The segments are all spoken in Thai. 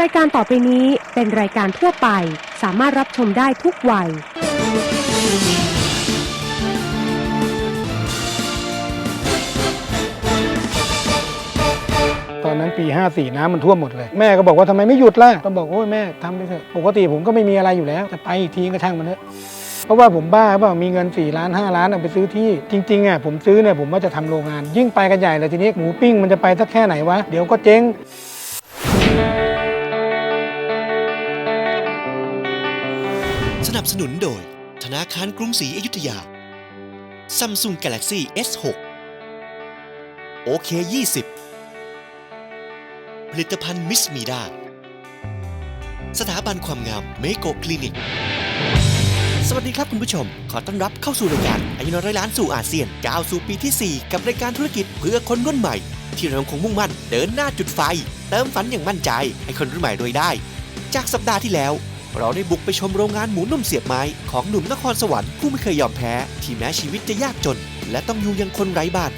รายการต่อไปนี้เป็นรายการทั่วไป สามารถรับชมได้ทุกวัย ตอนนั้นปี 54 น้ำมันท่วมหมดเลย แม่ก็บอกว่าทำไมไม่หยุดล่ะก็บอกโอ้ยแม่ทำไปเถอะปกติผมก็ไม่มีอะไรอยู่แล้วจะไปอีกทีก็ช่างมันเถอะเพราะว่าผมบ้าเปล่ามีเงิน 4 ล้าน 5 ล้านเอาไปซื้อที่จริงๆอะผมซื้อเนี่ยผมว่าจะทำโรงงาน ยิ่งไปกันใหญ่เลยทีนี้หมูปิ้งมันจะไปสักแค่ไหนวะ เดี๋ยวก็เจ๊ง นับสนุนโดย ธนาคารกรุงศรีอยุธยา Samsung Galaxy S6 โอเค20ผลิตภัณฑ์มิสมีดาสถาบันความงามเมโกคลินิก สวัสดีครับคุณผู้ชม ขอต้อนรับเข้าสู่รายการอายุน้อยร้อยล้านสู่อาเซียนก้าวสู่ปีที่ 4 กับรายการธุรกิจเพื่อคนรุ่นใหม่ ที่เราคงมุ่งมั่นเดินหน้าจุดไฟ เติมฝันอย่างมั่นใจ ให้คนรุ่นใหม่รวยได้ จากสัปดาห์ที่แล้ว เราได้บุกไปชมโรงงานหมูนุ่มเสียบไม้ ของหนุ่มนครสวรรค์ผู้ไม่เคยยอมแพ้ ที่แม้ชีวิตจะยากจน และต้องอยู่อยังคนไร้บ้าน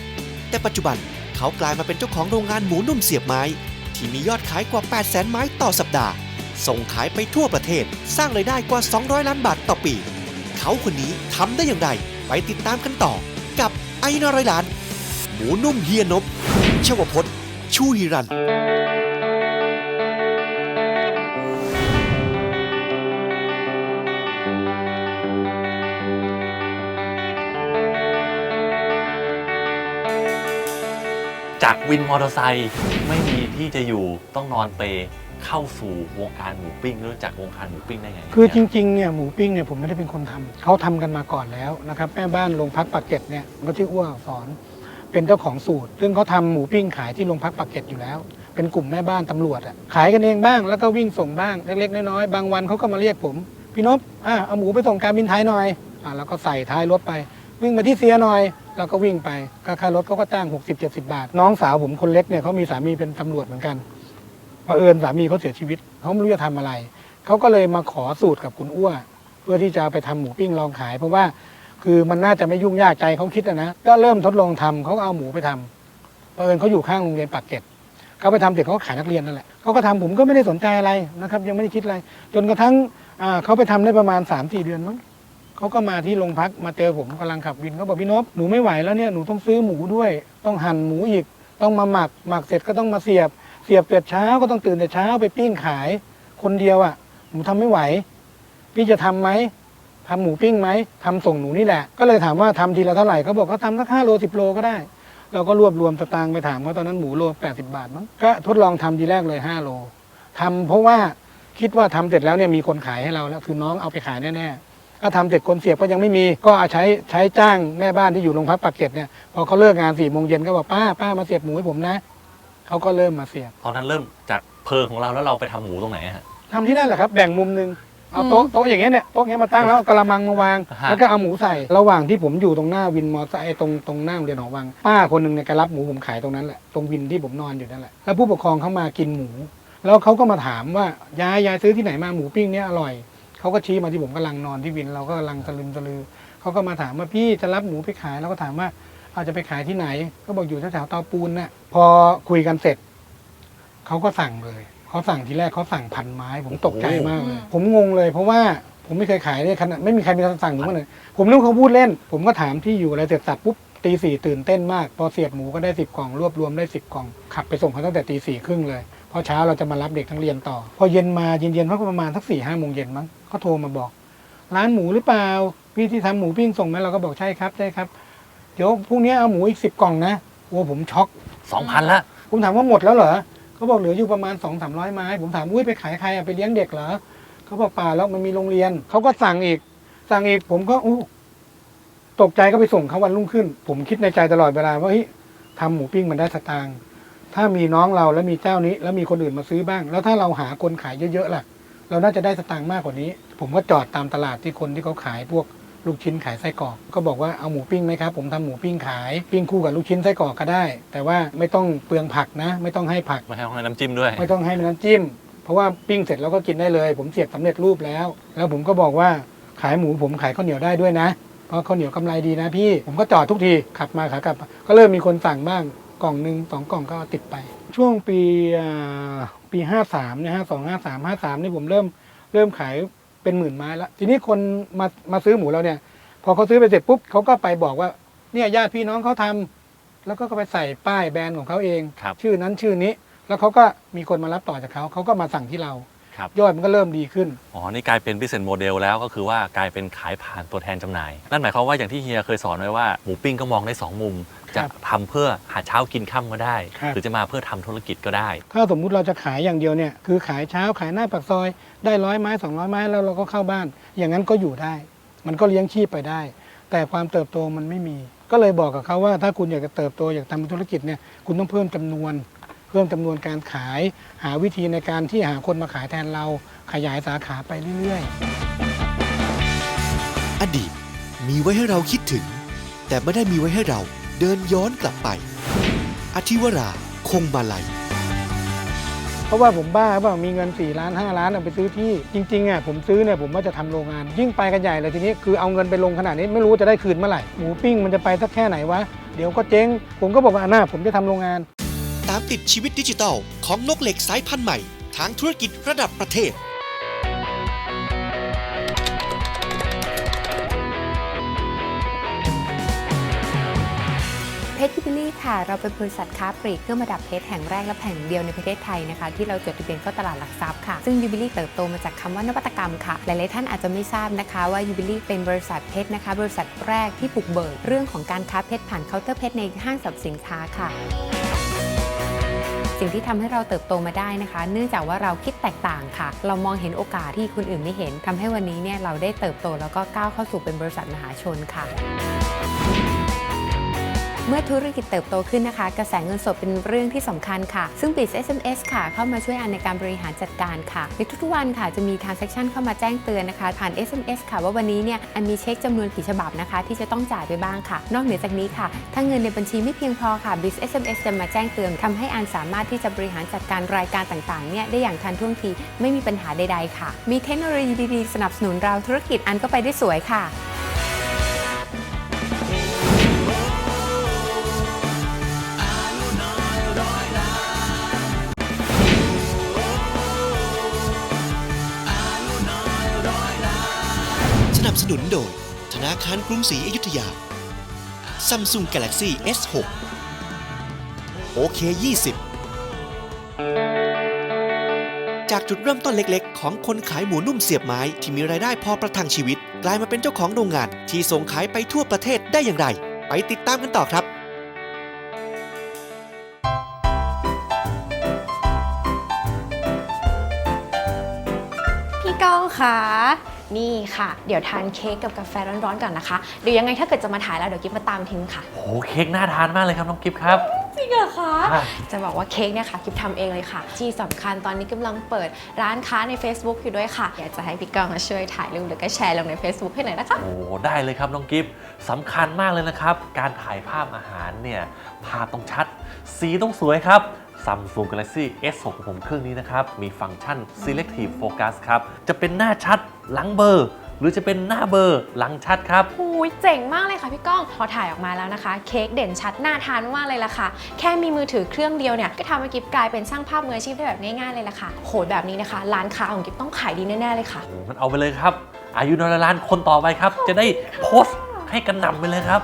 แต่ปัจจุบันเขากลายมาเป็นเจ้าของโรงงานหมูนุ่มเสียบไม้ ที่มียอดขายกว่า 8 0 0 0 0 0ไม้ต่อสัปดาห์ ส่งขายไปทั่วประเทศ สร้างรายได้กว่า 200 ล้านบาทต่อปี เขาคนนี้ทำได้อย่างไร ไปติดตามกันต่อ กับไอ้นร้อยล้าน หมูนุ่มเฮียนบชวพจน์ ชูฮิรัน จากวินมอเตอร์ไซค์ไม่มีที่จะอยู่ต้องนอนเปเข้าสู่วงการหมูปิ้งรู้จักวงการหมูปิ้งได้ไงคือจริงๆเนี่ยหมูปิ้งเนี่ยผมไม่ได้เป็นคนทำเขาทำกันมาก่อนแล้วนะครับแม่บ้านโรงพักปากเกร็ดเนี่ยก็ชื่ออ้วสอน เป็นเจ้าของสูตร ซึ่งเขาทำหมูปิ้งขายที่โรงพักปากเกร็ดอยู่แล้ว เป็นกลุ่มแม่บ้านตำรวจอะขายกันเองบ้างแล้วก็วิ่งส่งบ้างเล็กๆน้อยๆบางวันเขาก็มาเรียกผม พี่นพอะเอาหมูไปส่งการบินไทยหน่อยอะแล้วก็ใส่ท้ายรถไป วิ่งมาที่เสียหน่อยแล้วก็วิ่งไปค่ารถเขาก็จ้าง 60 70 บาท น้องสาวผมคนเล็กเนี่ยเขามีสามีเป็นตำรวจเหมือนกันเอิญสามีเขาเสียชีวิตเขาไม่รู้จะทำอะไรเขาก็เลยมาขอสูตรกับคุณอ้วเพื่อที่จะไปทำหมูปิ้งลองขาย เพราะว่าคือมันน่าจะไม่ยุ่งยากใจเขาคิดอะนะก็เริ่มทดลองทำเขาเอาหมูไปทำเอิญเขาอยู่ข้างโรงเรียนปากเกร็ดเขาไปทำเสร็จเขาก็ขายนักเรียนนั่นแหละเขาก็ทำผมก็ไม่ได้สนใจอะไรนะครับ ยังไม่ได้คิดอะไร จนกระทั่งเขาไปทำได้ประมาณ3าสี่เดือนมั้ง เขาก็มาที่โรงพักมาเจอผมกำลังขับวินเขาบอกพี่นพหนูไม่ไหวแล้วเนี่ยหนูต้องซื้อหมูด้วย ต้องหั่นหมูอีก ต้องมาหมักหมักเสร็จก็ต้องมาเสียบ เสียบเสร็จเช้าก็ต้องตื่นแต่เช้าไปปิ้งขาย คนเดียวอะหนูทำไม่ไหว พี่จะทำไหมทำหมูปิ้งไหมทำส่งหนูนี่แหละ ก็เลยถามว่าทำทีละเท่าไหร่เขาบอกเขาทำสักห้าโลสิบโลก็ได้ เราก็รวบรวมสตางค์ไปถามเขาตอนนั้นหมูโลแปดสิบาทมั้งก็ทดลองทำทีแรกเลยห้าโลทำเพราะว่าคิดว่าทำเสร็จแล้วเนี่ยมีคนขายให้เราแล้วคือน้องเอาไปขายแน่ๆ ถ้าทำเสร็จคนเสียบก็ยังไม่มี ก็เอาใช้ใช้จ้างแม่บ้านที่อยู่โรงพักปากเกร็ดเนี่ยพอเขาเลิกงานสี่โมงเย็นก็บอกป้าป้ามาเสียบหมูให้ผมนะเขาก็เริ่มมาเสียบตอนนั้นเริ่มจากเพลิงของเราแล้วเราไปทำหมูตรงไหนฮะ ทำที่นั่นแหละครับแบ่งมุมหนึ่งเอาโต๊ะโต๊ะอย่างเงี้ยเนี่ยโต๊ะอย่างเงี้ยมาตั้งแล้วเอากระมังมาวาง ฮะ แล้วก็เอาหมูใส่ระหว่างที่ผมอยู่ตรงหน้าวินมอเตอร์ไซค์ตรงตรงหน้าโรงเรียนหอวังป้าคนหนึ่งเนี่ยแกรับหมูผมขายตรงนั้นแหละตรงวินที่ผมนอนอยู่นั่นแหละแล้วผู้ปกครองเขามากินหมู แล้วเขาก็มาถามว่ายายยายซื้อที่ไหนมาหมูปิ้งเนี่ยอร่อย เขาก็ชี้มาที่ผมกำลังนอนที่วิน เราก็กำลังตะลึมตะลือเขาก็มาถามว่าพี่จะรับหมูไปขายเราก็ถามว่าเอาจะไปขายที่ไหน ก็บอกอยู่แถวๆเตาปูนน่ะ พอคุยกันเสร็จเขาก็สั่งเลยเขาสั่งทีแรกเขาสั่งพันไม้ ผมตกใจมากเลย ผมงงเลย เพราะว่าผมไม่เคยขายเลยขนาดไม่มีใครมีคำสั่งผมมาเลยผมนึกว่าเขาพูดเล่น ผมก็ถามที่อยู่อะไรเสร็จสับปุ๊บ ตีสี่ตื่นเต้นมากพอเสียบหมูก็ได้สิบกล่องรวบรวมได้สิบกล่องขับไปส่งเขาตั้งแต่ตีสี่ครึ่งเลยพอเช้าเราจะมารับเด็กทั้งเรียนต่อ พอเย็นมาเย็นๆเขาก็ประมาณสักสี่ห้าโมงเย็นมั้งเขาโทรมาบอก ร้านหมูหรือเปล่าพี่ที่ทำหมูปิ้งส่งไหมเราก็บอกใช่ครับใช่ครับเดี๋ยวพรุ่งนี้เอาหมูอีกสิบกล่องนะโอ้ผมช็อกสองพันละผมถามว่าหมดแล้วเหรอเขาบอกเหลืออยู่ประมาณสองสามร้อยไม้ ผมถามอุ้ยไปขายใครอะไปเลี้ยงเด็กเหรอเขาบอกเปล่าแล้วมันมีโรงเรียนเขาก็สั่งอีก สั่งอีกผมก็อู้ ตกใจก็ไปส่งเขาวันรุ่งขึ้น ผมคิดในใจตลอดเวลาว่าเฮ้ยทำหมูปิ้งมันได้สตางค์ถ้ามีน้องเราแล้วมีเจ้านี้ แล้วมีคนอื่นมาซื้อบ้าง แล้วถ้าเราหาคนขายเยอะๆล่ะ เราน่าจะได้สตางค์มากกว่านี้ ผมก็จอดตามตลาดที่คนที่เขาขายพวกลูกชิ้นขายไส้กรอกก็บอกว่าเอาหมูปิ้งไหมครับผมทำหมูปิ้งขายปิ้งคู่กับลูกชิ้นไส้กรอกก็ได้ แต่ว่าไม่ต้องเปลืองผักนะ ไม่ต้องให้ผักไม่ให้ให้น้ำจิ้มด้วย ไม่ต้องให้น้ำจิ้ม เพราะว่าปิ้งเสร็จแล้วก็กินได้เลย ผมเสียบสำเร็จรูปแล้ว แล้วผมก็บอกว่าขายหมูผมขายข้าวเหนียวได้ด้วยนะ เพราะข้าวเหนียวกำไรดีนะพี่ ผมก็จอดทุกทีขับมาขากลับ ก็เริ่มมีคนสั่งบ้างกล่องหนึ่งสองกล่องก็ติดไป ช่วงปีอ่าปีห้าสามเนี่ยฮะสองห้าสามห้าสามนี่ผมเริ่มเริ่มขายเป็นหมื่นไม้แล้ว ทีนี้คนมามาซื้อหมูเราเนี่ย พอเขาซื้อไปเสร็จปุ๊บเขาก็ไปบอกว่าเนี่ยญาติพี่น้องเขาทำแล้วก็ไปใส่ป้ายแบรนด์ของเขาเองครับชื่อนั้นชื่อนี้ แล้วเขาก็มีคนมารับต่อจากเขาเขาก็มาสั่งที่เรา ครับ ยอดมันก็เริ่มดีขึ้น อ๋อ นี่กลายเป็น business model แล้วก็คือว่ากลายเป็นขายผ่านตัวแทนจำหน่าย นั่นหมายความว่าอย่างที่เฮียเคยสอนไว้ว่าหมูปิ้งก็มองได้ 2 มุม ครัจะบทำเพื่อหาเช้ากินค่ำก็ได้ ครับ หรือจะมาเพื่อทำธุรกิจก็ได้ ถ้าสมมุติเราจะขายอย่างเดียวเนี่ยคือขายเช้าขายหน้าปากซอย ได้ร้อยไม้สองร้อยไม้แล้วเราก็เข้าบ้าน อย่างนั้นก็อยู่ได้ มันก็เลี้ยงชีพไปได้ แต่ความเติบโตมันไม่มี ก็เลยบอกกับเขาว่าถ้าคุณอยากจะเติบโตอยากทำธุรกิจเนี่ยคุณต้องเพิ่มจำนวนเพิ่มจำนวนการขาย หาวิธีในการที่หาคนมาขายแทนเราขยายสาขาไปเรื่อยๆ อดีตมีไว้ให้เราคิดถึง แต่ไม่ได้มีไว้ให้เราเดินย้อนกลับไป อธิวราคงมาลัยเพราะว่าผมบ้าเปล่ามีเงิน 4 ล้าน 5 ล้านเอาไปซื้อที่จริงๆอะผมซื้อเนี่ยผมว่าจะทำโรงงาน ยิ่งไปกันใหญ่เลยทีนี้คือเอาเงินไปลงขนาดนี้ไม่รู้จะได้คืนเมื่อไหร่หมูปิ้งมันจะไปสักแค่ไหนวะเดี๋ยวก็เจ๊งผมก็บอกว่าอะหน้าผมจะทำโรงงานตามติดชีวิตดิจิทัล ของนกเหล็กสายพันธุ์ใหม่ ทางธุรกิจระดับประเทศ เพชรยูบิลี่ค่ะ เราเป็นบริษัทค้าปลีกเครื่องประดับเพชรแห่งแรกและแห่งเดียวในประเทศไทยนะคะ ที่เราจดทะเบียนเข้าตลาดหลักทรัพย์ค่ะ ซึ่งยูบิลี่เติบโตมาจากคำว่านวัตกรรมค่ะ หลายๆท่านอาจจะไม่ทราบนะคะว่ายูบิลี่เป็นบริษัทเพชรนะคะ บริษัทแรกที่ปลุกเบิกเรื่องของการค้าเพชรผ่านเคาน์เตอร์เพชรในห้างสรรพสินค้าค่ะ สิ่งที่ทำให้เราเติบโตมาได้นะคะ เนื่องจากว่าเราคิดแตกต่างค่ะ เรามองเห็นโอกาสที่คนอื่นไม่เห็นทำให้วันนี้เนี่ยเราได้เติบโตแล้วก็ก้าวเข้าสู่เป็นบริษัทมหาชนค่ะ เมื่อธุรกิจเติบโตขึ้นนะคะ กระแสเงินสดเป็นเรื่องที่สำคัญค่ะ ซึ่ง b i z SMS ค่ะ เข้ามาช่วยอันในการบริหารจัดการค่ะ ในทุกๆวันค่ะจะมี transaction เข้ามาแจ้งเตือนนะคะ ผ่าน SMS ค่ะ ว่าวันนี้เนี่ยอันมีเช็คจำนวนกี่ฉบับนะคะ ที่จะต้องจ่ายไปบ้างค่ะ นอกเหนือจากนี้ค่ะ ถ้าเงินในบัญชีไม่เพียงพอค่ะ b i z SMS จะมาแจ้งเตือนทำให้อันสามารถที่จะบริหารจัดการรายการต่างๆเนี่ยได้อย่างทันท่วงทีไม่มีปัญหาใดๆค่ะ มีเทคโนโลยีดีๆสนับสนุนเราธุรกิจอันก็ไปได้สวยค่ะ สนุนโดย ธนาคารกรุงศรีอยุธยา Samsung Galaxy S6 โอเค20จากจุดเริ่มต้นเล็กๆ ของคนขายหมูนุ่มเสียบไม้ที่มีรายได้พอประทังชีวิต กลายมาเป็นเจ้าของโรงงานที่ส่งขายไปทั่วประเทศได้อย่างไร ไปติดตามกันต่อครับพี่ก้องคะ นี่ค่ะ เดี๋ยวทานเค้กกับกาแฟร้อนๆก่อนนะคะ เดี๋ยวยังไงถ้าเกิดจะมาถ่ายแล้วเดี๋ยวกิ๊บมาตามทิ้งค่ะ โอ้โหเค้กน่าทานมากเลยครับน้องกิฟครับ จริงเหรอคะค่ะ จะบอกว่าเค้กเนี่ยค่ะกิ๊บทำเองเลยค่ะ ที่สำคัญตอนนี้กำลังเปิดร้านค้าใน Facebook อยู่ด้วยค่ะ อยากจะให้พี่ก้องมาช่วยถ่ายรูปแล้วก็แชร์ลงใน Facebook ให้หน่อยนะคะ โอ้ได้เลยครับน้องกิฟสำคัญมากเลยนะครับ การถ่ายภาพอาหารเนี่ยภาพต้องชัด สีต้องสวยครับ Samsung Galaxy S6 ของผมเครื่องนี้นะครับ มีฟังก์ชัน Selective Focus ครับ จะเป็นหน้าชัดหลังเบลอร์ หรือจะเป็นหน้าเบลอร์หลังชัดครับ หูยเจ๋งมากเลยค่ะพี่ก้อง พอถ่ายออกมาแล้วนะคะ เค้กเด่นชัดน่าทานมากเลยล่ะค่ะ แค่มีมือถือเครื่องเดียวเนี่ย ก็ทำให้กิฟกลายเป็นช่างภาพมืออาชีพได้แบบง่ายๆเลยล่ะค่ะ โหแบบนี้นะคะ ร้านค้าของกิฟต้องขายดีแน่ๆเลยค่ะ โอ้มันเอาไปเลยครับ อายุนอยล้านคนต่อไปครับ จะได้โพสต์ให้กันหนำไปเลยครับ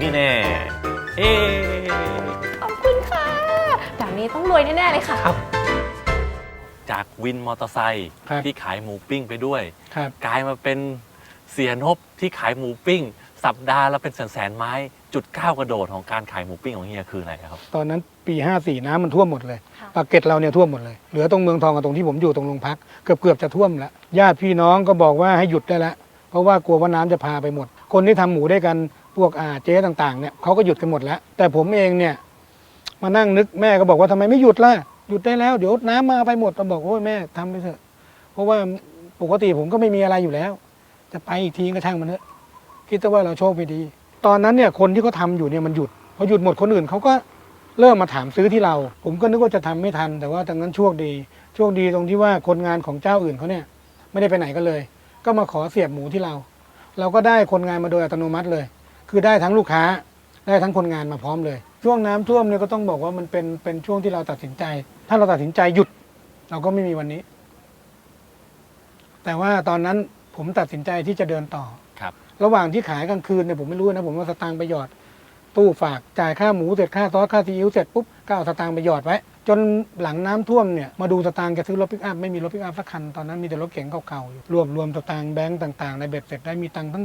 นี่แน่ เอ๊ขอบคุณค่ะแบบนี้ต้องรวยแน่ ๆ เลยค่ะ ครับจากวินมอเตอร์ไซค์ครับที่ขายหมูปิ้งไปด้วย ครับ กลายมาเป็นเสียนบที่ขายหมูปิ้ง สัปดาห์ละเป็นแสนแสนๆไม้ จุดก้าวกระโดดของการขายหมูปิ้งของเฮียคืออะไรครับ ตอนนั้นปี 54 น้ำมันท่วมหมดเลยค่ะ ปากเกร็ดเราเนี่ยท่วมหมดเลย เหลือตรงเมืองทองกับตรงที่ผมอยู่ตรงโรงพักเกือบเกือบจะท่วมแล้วญาติพี่น้องก็บอกว่าให้หยุดได้แล้วเพราะว่ากลัวว่าน้ำจะพาไปหมด คนที่ทำหมูด้วยกัน พวกอาเจ๊ต่างๆเนี่ยเขาก็หยุดกันหมดแล้ว แต่ผมเองเนี่ยมานั่งนึกแม่ก็บอกว่าทำไมไม่หยุดล่ะหยุดได้แล้ว เดี๋ยวน้ำมาไปหมดเราบอกโอ้ยแม่ทำไปเถอะ เพราะว่าปกติผมก็ไม่มีอะไรอยู่แล้ว จะไปอีกทีก็ช่างมันเถอะคิดแต่ว่าเราโชคไม่ดี ตอนนั้นเนี่ยคนที่เขาทำอยู่เนี่ยมันหยุดพอหยุดหมดคนอื่นเขาก็เริ่มมาถามซื้อที่เรา ผมก็นึกว่าจะทำไม่ทัน แต่ว่าตอนนั้นโชคดีโชคดีตรงที่ว่าคนงานของเจ้าอื่นเขาเนี่ยไม่ได้ไปไหนกันเลย ก็มาขอเสียบหมูที่เรา เราก็ได้คนงานมาโดยอัตโนมัติเลย คือได้ทั้งลูกค้าได้ทั้งคนงานมาพร้อมเลย ช่วงน้ำท่วมเนี่ยก็ต้องบอกว่ามันเป็นเป็นช่วงที่เราตัดสินใจ ถ้าเราตัดสินใจหยุด เราก็ไม่มีวันนี้ แต่ว่าตอนนั้นผมตัดสินใจที่จะเดินต่อครับ ระหว่างที่ขายกลางคืนเนี่ยผมไม่รู้นะผมเอาสตางค์ไปหยอด ตู้ฝากจ่ายค่าหมูเสร็จค่าซอสค่าซีอิ๊วเสร็จปุ๊บก็เอาสตางค์ไปหยอดไว้จนหลังน้ำท่วมเนี่ยมาดูสตางค์จะซื้อรถปิกอัพไม่มีรถปิกอัพสักคันตอนนั้นมีแต่รถเก๋งเก่าๆอยู่รวมรวมสตางค์แบงก์ต่างๆในเบ็ดเสร็จได้มีตังค์ตั้ง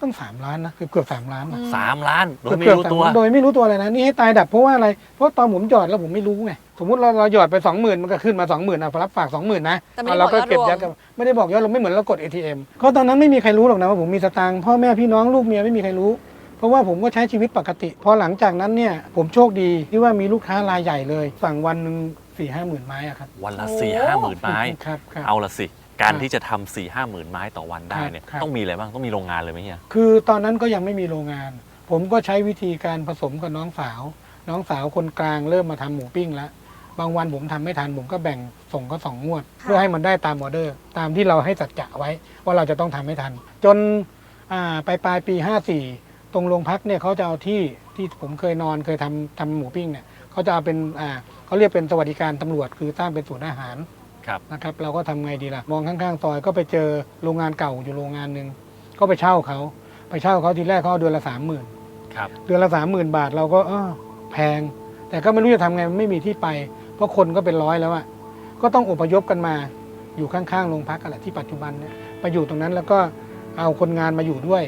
ตั้งสามล้านนะเกือบเกือบสามล้านนะสามล้านโดยไม่เกือบรู้สาตัวล้านโดยไม่รู้ตัวเลยนะนี่ให้ตายดับเพราะว่าอะไรเพราะตอนผมหยอดแล้วผมไม่รู้ไงสมมติเราเราหยอดไปสองหมื่นมันก็ขึ้นมาสองหมื่นอะรับฝากสองหมื่นนะแต่ไม่ได้เราก็บอกยอดเก็บรวมยัดกันไม่ได้บอกยอดเราไม่เหมือนเรากด ATM เพราะตอนนั้นไม่มีใครรู้หรอกนะว่าผมมีสตางค์พ่อแม่พี่น้องลูกเมียไม่มีใครรู้เพราะว่าผมก็ใช้ชีวิตปกติ พอหลังจากนั้นเนี่ย ผมโชคดีที่ว่ามีลูกค้ารายใหญ่เลย สั่งวันหนึ่งสี่ห้าหมื่นไม้อะครับ วันละโอ้สี่ห้าหมื่นไม้ครับครับเอาละสิ การครับที่จะทำสี่ห้าหมื่นไม้ต่อวันได้เนี่ยครับ ต้องมีอะไรบ้างต้องมีโรงงานเลยไหมเฮียคือตอนนั้นก็ยังไม่มีโรงงาน ผมก็ใช้วิธีการผสมกับน้องสาว น้องสาวคนกลางเริ่มมาทำหมูปิ้งแล้ว บางวันผมทำไม่ทันผมก็แบ่งส่งก็สองงวด เพื่อให้มันได้ตามออเดอร์ ตามที่เราให้สัจจะไว้ ว่าเราจะต้องทำให้ทัน จนอ่าไปปลายปี 54 ตรงโรงพักเนี่ยเขาจะเอาที่ที่ผมเคยนอนเคยทำทำหมูปิ้งเนี่ยเขาจะเอาเป็นอ่าเขาเรียกเป็นสวัสดิการตำรวจคือตั้งเป็นศูนย์อาหาร ครับนะครับเราก็ทำไงดีล่ะ มองข้างๆซอยก็ไปเจอโรงงานเก่าอยู่โรงงานหนึ่งก็ไปเช่าเขา ไปเช่าเขาทีแรกเขาเอาเดือนละสามหมื่นครับเดือนละสามหมื่นบาทเราก็เออแพง แต่ก็ไม่รู้จะทำไงมันไม่มีที่ไป เพราะคนก็เป็นร้อยแล้วอะก็ต้องอพยพกันมาอยู่ข้างๆโรงพักกันแหละที่ปัจจุบันเนี่ยไปอยู่ตรงนั้นแล้วก็เอาคนงานมาอยู่ด้วย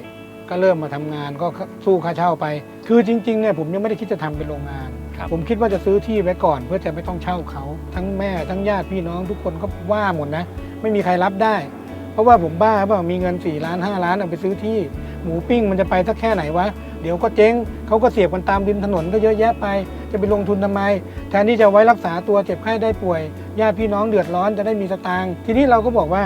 ก็เริ่มมาทำงานก็สู้ค่าเช่าไป คือจริงๆเนี่ยผมยังไม่ได้คิดจะทำเป็นโรงงาน ครับ ผมคิดว่าจะซื้อที่ไว้ก่อนเพื่อจะไม่ต้องเช่าเขา ทั้งแม่ทั้งญาติพี่น้องทุกคนก็ว่าหมดนะ ไม่มีใครรับได้ เพราะว่าผมบ้าเปล่ามีเงิน4ล้าน5ล้านเอาไปซื้อที่หมูปิ้งมันจะไปสักแค่ไหนวะเดี๋ยวก็เจ๊งเขาก็เสียบกันตามริมถนนก็เยอะแยะไป จะไปลงทุนทำไม แทนที่จะไว้รักษาตัวเจ็บไข้ได้ป่วยญาติพี่น้องเดือดร้อนจะได้มีสตางค์ทีนี้เราก็บอกว่า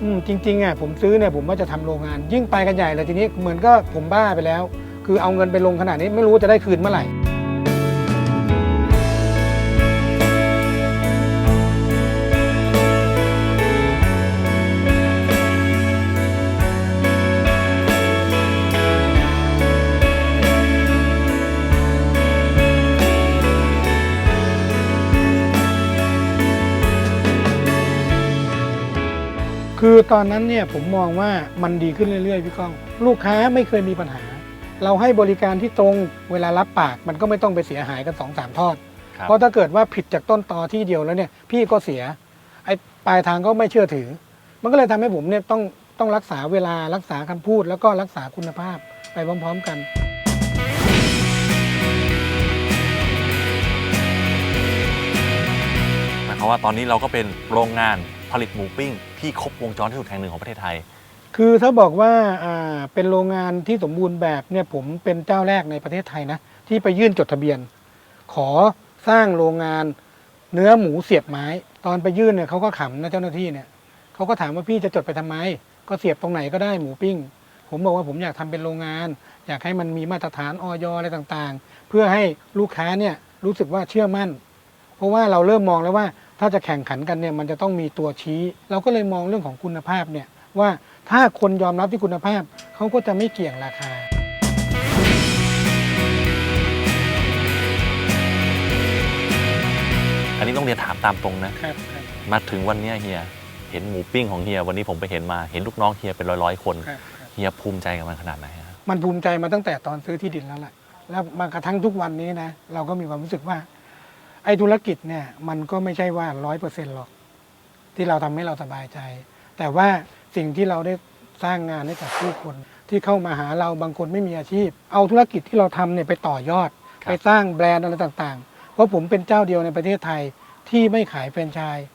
อืมจริงๆอะผมซื้อเนี่ยผมว่าจะทำโรงงาน ยิ่งไปกันใหญ่เลยทีนี้เหมือนก็ผมบ้าไปแล้ว คือเอาเงินไปลงขนาดนี้ไม่รู้จะได้คืนเมื่อไหร่ คือตอนนั้นเนี่ยผมมองว่ามันดีขึ้นเรื่อยๆพี่ก้อง ลูกค้าไม่เคยมีปัญหา เราให้บริการที่ตรงเวลารับปากมันก็ไม่ต้องไปเสียหายกันสองสามทอด ครับ เพราะถ้าเกิดว่าผิดจากต้นตอที่เดียวแล้วเนี่ยพี่ก็เสียไอ้ปลายทางก็ไม่เชื่อถือ มันก็เลยทำให้ผมเนี่ยต้องต้องรักษาเวลารักษาคำพูด แล้วก็รักษาคุณภาพไปพร้อม ๆ กัน หมายความว่าตอนนี้เราก็เป็นโรงงานผ ลิตหมูปิ้งที่ครบวงจรที่สุดแห่งหนึ่งของประเทศไทย คือถ้าบอกว่าอ่าเป็นโรงงานที่สมบูรณ์แบบเนี่ยผมเป็นเจ้าแรกในประเทศไทยนะที่ไปยื่นจดทะเบียน ขอสร้างโรงงานเนื้อหมูเสียบไม้ ตอนไปยื่นเนี่ยเขาก็ขำนะเจ้าหน้าที่เนี่ยเขาก็ถามว่าพี่จะจดไปทำไม ก็เสียบตรงไหนก็ได้หมูปิ้ง ผมบอกว่าผมอยากทำเป็นโรงงาน อยากให้มันมีมาตรฐานออยอะไรต่างๆ เพื่อให้ลูกค้าเนี่ยรู้สึกว่าเชื่อมั่น เพราะว่าเราเริ่มมองแล้วว่า ถ้าจะแข่งขันกันเนี่ยมันจะต้องมีตัวชี้ เราก็เลยมองเรื่องของคุณภาพเนี่ยว่าถ้าคนยอมรับที่คุณภาพเขาก็จะไม่เกี่ยงราคา อันนี้ต้องเรียนถามตามตรงนะ ครับครับ มาถึงวันเนี้ยเฮีย เห็นหมูปิ้งของเฮียวันนี้ผมไปเห็นมาเห็นลูกน้องเฮียเป็นร้อยๆคน ครับครับ เฮียภูมิใจกับมันขนาดไหนฮะมันภูมิใจมาตั้งแต่ตอนซื้อที่ดินแล้วแหละแล้วมากระทั่งทุกวันนี้นะเราก็มีความรู้สึกว่า ไอ้ธุรกิจเนี่ยมันก็ไม่ใช่ว่าร้อยเปอร์เซ็นต์หรอก ที่เราทำให้เราสบายใจ แต่ว่าสิ่งที่เราได้สร้างงานให้กับผู้คน ที่เข้ามาหาเราบางคนไม่มีอาชีพ เอาธุรกิจที่เราทำเนี่ยไปต่อยอดครับไปสร้างแบรนด์อะไรต่างๆ เพราะผมเป็นเจ้าเดียวในประเทศไทยที่ไม่ขายแฟรนไชส์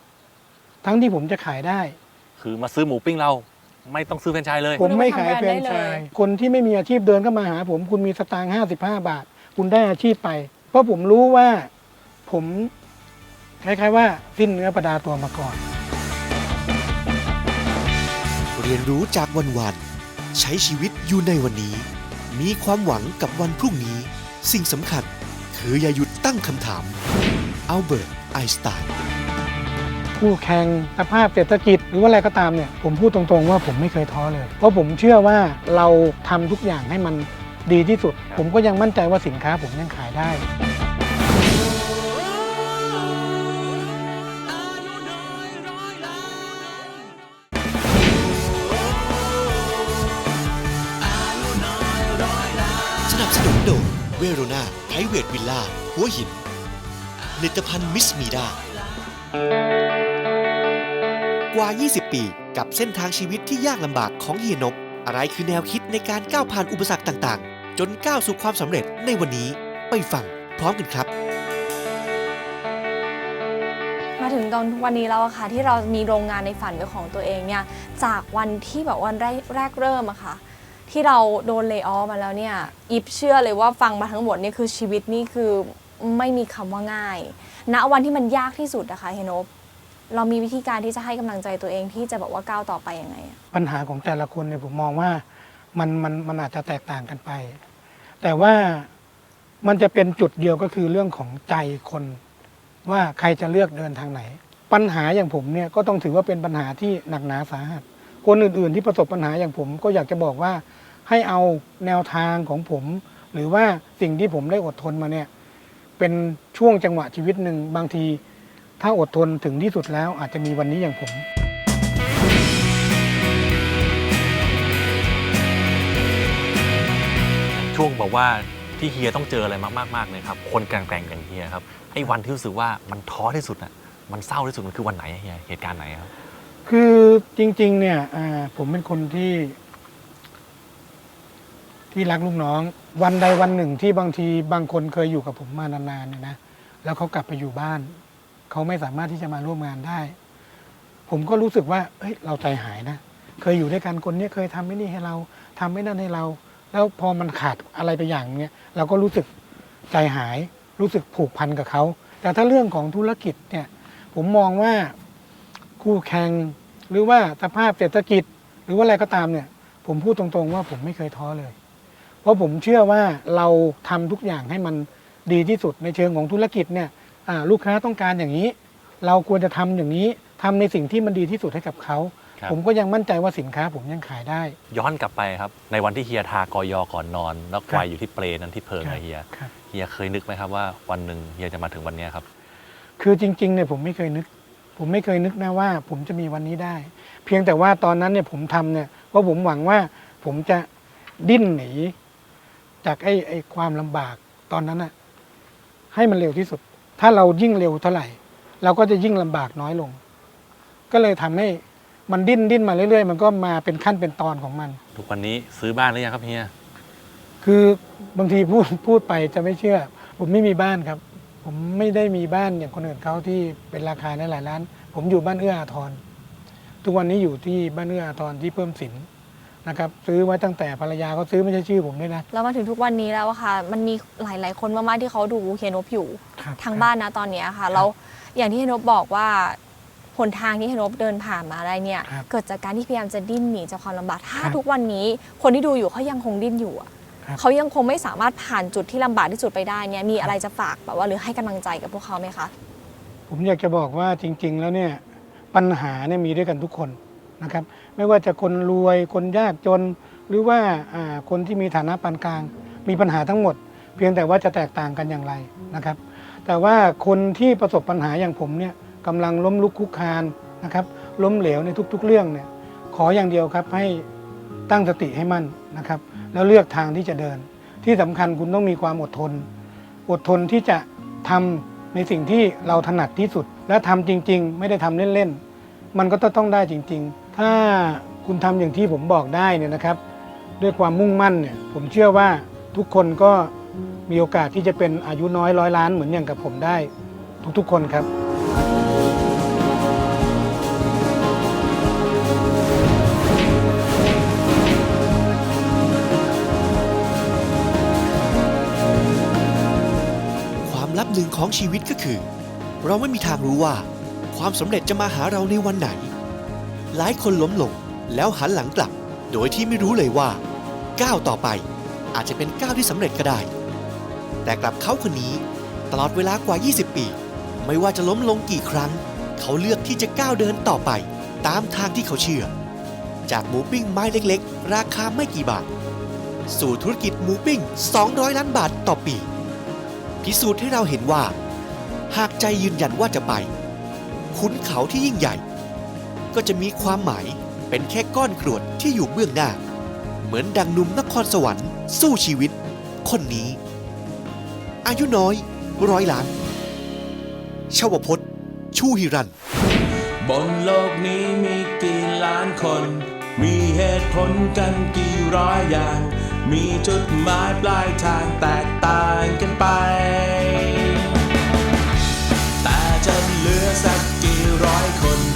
ทั้งที่ผมจะขายได้ คือมาซื้อหมูปิ้งเราไม่ต้องซื้อแฟรนไชส์เลย ผมไม่ขายแฟรนไชทำแบรนด์ได้เลยส์คนที่ไม่มีอาชีพเดินเข้ามาหาผม คุณมีสตางค์ห้าสิบห้าบาท คุณได้อาชีพไป เพราะผมรู้ว่า ผมคล้ายๆว่าสิ้นเนื้อประดาตัวมาก่อน เรียนรู้จากวันวันๆใช้ชีวิตอยู่ในวันนี้ มีความหวังกับวันพรุ่งนี้ สิ่งสำคัญคืออย่าหยุดตั้งคำถามอัลเบิร์ตไอน์สไตน์ผู้แข่งสภาพเศรษฐกิจหรือว่าอะไรก็ตามเนี่ย ผมพูดตรงๆว่าผมไม่เคยท้อเลย เพราะผมเชื่อว่าเราทำทุกอย่างให้มันดีที่สุด ผมก็ยังมั่นใจว่าสินค้าผมยังขายได้ เวโรนาไพรเวทวิลล่า หัวหินผลิตภัณฑ์มิสมีดากว่า 20 ปี กับเส้นทางชีวิตที่ยากลำบากของเฮียนบอะไรคือแนวคิดในการก้าวผ่านอุปสรรคต่างๆ จนก้าวสู่ความสำเร็จในวันนี้ไปฟังพร้อมกันครับ มาถึงตอนวันนี้แล้วอะค่ะที่เรามีโรงงานในฝันเป็นของตัวเองเนี่ยจากวันที่แบบวันแรกแรกเริ่มอะค่ะ ที่เราโดนเล y o อ f มาแล้วเนี่ยอิฟเชื่อเลยว่าฟังมาทั้งหมดนี่คือชีวิตนี่คือไม่มีคำว่าง่ายณวันที่มันยากที่สุดนะคะเฮโนบเรามีวิธีการที่จะให้กำลังใจตัวเองที่จะบอกว่าก้าวต่อไปยังไง ปัญหาของแต่ละคนเนี่ยผมมองว่ามันมันมันอาจจะแตกต่างกันไป แต่ว่ามันจะเป็นจุดเดียวก็คือเรื่องของใจคน ว่าใครจะเลือกเดินทางไหน ปัญหาอย่างผมเนี่ยก็ต้องถือว่าเป็นปัญหาที่หนักหนาสาหัสคนอื่นๆ ที่ประสบปัญหาอย่างผมก็อยากจะบอกว่า ให้เอาแนวทางของผม หรือว่าสิ่งที่ผมได้อดทนมาเนี่ยเป็นช่วงจังหวะชีวิตหนึ่งบางที ถ้าอดทนถึงที่สุดแล้วอาจจะมีวันนี้อย่างผมช่วงบอกว่าที่เฮียต้องเจออะไรมากๆเลยครับ คนแกร่งๆอย่างเฮียครับไอ้วันที่รู้สึกว่ามันท้อที่สุดอะมันเศร้าที่สุดมันคือวันไหนอะเฮียเหตุการณ์ไหนครับ คือจริงๆเนี่ยอ่าผมเป็นคนที่ ที่รักลูกน้อง วันใดวันหนึ่งที่บางทีบางคนเคยอยู่กับผมมานานๆเนี่ยนะแล้วเขากลับไปอยู่บ้าน เขาไม่สามารถที่จะมาร่วมงานได้ ผมก็รู้สึกว่าเฮ้ยเราใจหายนะ เคยอยู่ด้วยกันคนนี้เคยทำไม่นี่ให้เราทำไม่นั่นให้เรา แล้วพอมันขาดอะไรไปอย่างเนี้ยเราก็รู้สึกใจหาย รู้สึกผูกพันกับเขา แต่ถ้าเรื่องของธุรกิจเนี่ย ผมมองว่าคู่แข่งหรือว่าสภาพเศรษฐกิจ หรือว่าอะไรก็ตามเนี่ย ผมพูดตรงๆว่าผมไม่เคยท้อเลย เพราะผมเชื่อว่าเราทำทุกอย่างให้มันดีที่สุดในเชิงของธุรกิจเนี่ยอ่าลูกค้าต้องการอย่างนี้ เราควรจะทำอย่างนี้ทำในสิ่งที่มันดีที่สุดให้กับเขาครับผมก็ยังมั่นใจว่าสินค้าผมยังขายได้ ย้อนกลับไปครับ ในวันที่เฮียทากอยอก่อนนอน แล้วควายอยู่ที่เปลนั้นที่เพิงครับอะเฮียครับเฮียเคยนึกไหมครับว่าวันหนึ่งเฮียจะมาถึงวันเนี้ยครับ คือจริงๆเนี่ยผมไม่เคยนึก ผมไม่เคยนึกนะว่า ผมจะมีวันนี้ได้ เพียงแต่ว่าตอนนั้นเนี่ยผมทำเนี่ยเพราะผมหวังว่าผมจะดิ้นหนี จากไอ้ไอ้ความลำบากตอนนั้นน่ะให้มันเร็วที่สุด ถ้าเรายิ่งเร็วเท่าไหร่ เราก็จะยิ่งลำบากน้อยลง ก็เลยทำให้มันดิ้นดิ้นมาเรื่อยๆ มันก็มาเป็นขั้นเป็นตอนของมัน ทุกวันนี้ซื้อบ้านหรือยังครับเฮีย คือบางทีพูดพูดไปจะไม่เชื่อ ผมไม่มีบ้านครับ ผมไม่ได้มีบ้านอย่างคนอื่นเขาที่เป็นราคาหลายๆล้าน ผมอยู่บ้านเอื้ออาทร ทุกวันนี้อยู่ที่บ้านเอื้ออาทรที่เพิ่มสิน นะครับซื้อไว้ตั้งแต่ภรรยาเขาซื้อไม่ใช่ชื่อผมด้วยนะ แล้วมาถึงทุกวันนี้แล้วอะค่ะ มันมีหลาย ๆ คนมากๆที่เขาดูเฮโนบอยู่ครับทางบ้านนะตอนเนี้ยค่ะแล้วอย่างที่เฮโนบบอกว่าหนทางที่เฮโนบเดินผ่านมาได้เนี่ย ครับเกิดจากการที่พยายามจะดิ้นหนีจากความลำบากถ้าครับทุกวันนี้คนที่ดูอยู่เขายังคงดิ้นอยู่อะครับ เขายังคงไม่สามารถผ่านจุดที่ลำบากที่สุดไปได้เนี่ยมีอะไรจะฝากแบบว่าหรือให้กำลังใจกับพวกเขาไหมคะ ผมอยากจะบอกว่าจริง ๆ แล้วเนี่ยปัญหาเนี่ยมีด้วยกันทุกคน นะครับ ไม่ว่าจะคนรวยคนยากจน หรือว่าคนที่มีฐานะปานกลาง มีปัญหาทั้งหมด เพียงแต่ว่าจะแตกต่างกันอย่างไรนะครับ แต่ว่าคนที่ประสบปัญหาอย่างผมเนี่ยกำลังล้มลุกคลุกคลานนะครับ ล้มเหลวในทุกๆเรื่องเนี่ยขออย่างเดียวครับให้ตั้งสติให้มั่นนะครับ แล้วเลือกทางที่จะเดิน ที่สำคัญคุณต้องมีความอดทน อดทนที่จะทำในสิ่งที่เราถนัดที่สุด และทำจริง ๆ ไม่ได้ทำเล่นๆ มันก็ต้องได้จริง ๆ ถ้าคุณทำอย่างที่ผมบอกได้เนี่ยนะครับ ด้วยความมุ่งมั่นเนี่ยผมเชื่อว่าทุกคนก็มีโอกาสที่จะเป็นอายุน้อยร้อยล้านเหมือนอย่างกับผมได้ ทุกๆคนครับความลับหนึ่งของชีวิตก็คือ เราไม่มีทางรู้ว่า ความสำเร็จจะมาหาเราในวันไหน หลายคนล้มลงแล้วหันหลังกลับ โดยที่ไม่รู้เลยว่าก้าวต่อไปอาจจะเป็นก้าวที่สำเร็จก็ได้ แต่กลับเขาคนนี้ ตลอดเวลากว่า 20 ปี ไม่ว่าจะล้มลงกี่ครั้ง เขาเลือกที่จะก้าวเดินต่อไป ตามทางที่เขาเชื่อ จากหมูปิ้งไม้เล็กๆ ราคาไม่กี่บาท สู่ธุรกิจหมูปิ้ง 200 ล้านบาทต่อปี พิสูจน์ให้เราเห็นว่า หากใจยืนยันว่าจะไปขุนเขาที่ยิ่งใหญ่ ก็จะมีความหมายเป็นแค่ก้อนกรวดที่อยู่เบื้องหน้า เหมือนดังหนุ่มนครสวรรค์สู้ชีวิต คนนี้ อายุน้อย ร้อยล้านชาวพจน์ ชูฮิรัน บนโลกนี้มีกี่ล้านคน มีเหตุผลกันกี่ร้อยอย่าง มีจุดหมายปลายทางแตกต่างกันไป แต่จะเหลือสักกี่ร้อยคน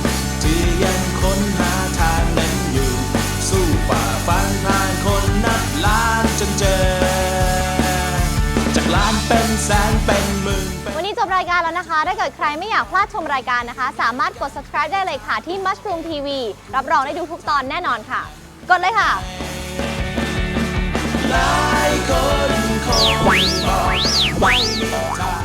รายการแล้วนะคะ ถ้าเกิดใครไม่อยากพลาดชมรายการนะคะ สามารถกด subscribe ได้เลยค่ะที่ Mushroom TV รับรองได้ดูทุกตอนแน่นอนค่ะ กดเลยค่ะ หลายคนคงบอกไม่มีทาง